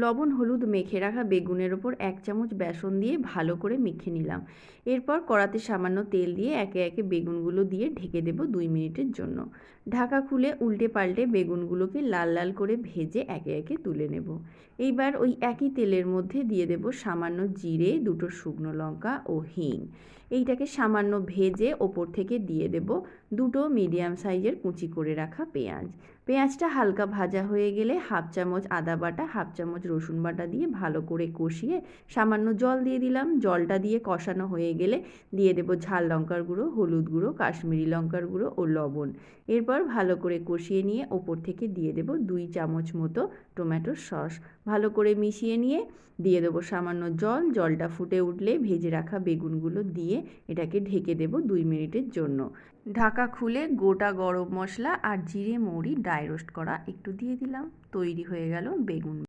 লবণ, হলুদ মেখে রাখা বেগুনের ওপর এক চামচ বেসন দিয়ে ভালো করে মেখে নিলাম। এরপর কড়াতে সামান্য তেল দিয়ে একে একে বেগুনগুলো দিয়ে ঢেকে দেব দুই মিনিটের জন্য। ঢাকা খুলে উল্টে পাল্টে বেগুনগুলোকে লাল লাল করে ভেজে একে একে তুলে নেব। এইবার ওই একই তেলের মধ্যে দিয়ে দেব সামান্য জিরে, দুটো শুকনো লঙ্কা ও হিং। এইটাকে সামান্য ভেজে ওপর থেকে দিয়ে দেব দুটো মিডিয়াম সাইজের কুচি করে রাখা পেঁয়াজ। পেঁয়াজটা হালকা ভাজা হয়ে গেলে হাফ চামচ আদা বাটা, হাফ চামচ রসুন বাটা দিয়ে ভালো করে কষিয়ে সামান্য জল দিয়ে দিলাম। জলটা দিয়ে কষানো হয়ে গেলে দিয়ে দেবো ঝাল লঙ্কার গুঁড়ো, হলুদ গুঁড়ো, কাশ্মীরি লঙ্কার গুঁড়ো ও লবণ। এরপর ভালো করে কষিয়ে নিয়ে ওপর থেকে দিয়ে দেবো দুই চামচ মতো টমেটোর সস। ভালো করে মিশিয়ে নিয়ে দিয়ে দেবো সামান্য জল। জলটা ফুটে উঠলে ভেজে রাখা বেগুনগুলো দিয়ে এটাকে ঢেকে দেবো দুই মিনিটের জন্য। ঢাকা খুলে গোটা গরম মশলা আর জিরে মৌরি ড্রাই রোস্ট করা একটু দিয়ে দিলাম। তৈরি হয়ে গেল বেগুন।